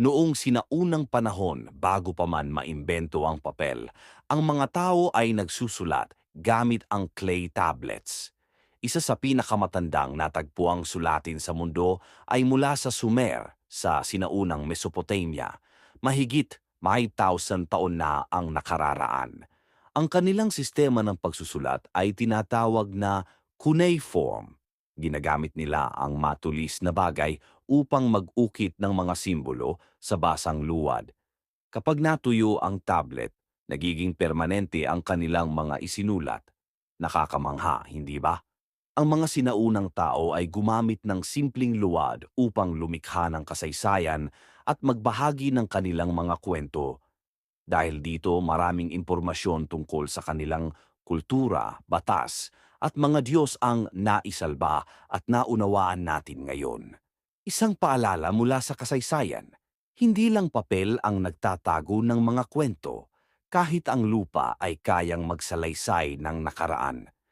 Noong sinaunang panahon bago pa man maimbento ang papel, ang mga tao ay nagsusulat gamit ang clay tablets. Isa sa pinakamatandang natagpuang sulatin sa mundo ay mula sa Sumer sa sinaunang Mesopotamia. Mahigit may thousand taon na ang nakararaan. Ang kanilang sistema ng pagsusulat ay tinatawag na cuneiform. Ginagamit nila ang matulis na bagay upang mag-ukit ng mga simbolo sa basang luwad. Kapag natuyo ang tablet, nagiging permanente ang kanilang mga isinulat. Nakakamangha, hindi ba? Ang mga sinaunang tao ay gumamit ng simpleng luwad upang lumikha ng kasaysayan at magbahagi ng kanilang mga kwento. Dahil dito maraming impormasyon tungkol sa kanilang kultura, batas, at mga Diyos ang naisalba at naunawaan natin ngayon. Isang paalala mula sa kasaysayan, hindi lang papel ang nagtatago ng mga kwento, kahit ang lupa ay kayang magsalaysay ng nakaraan.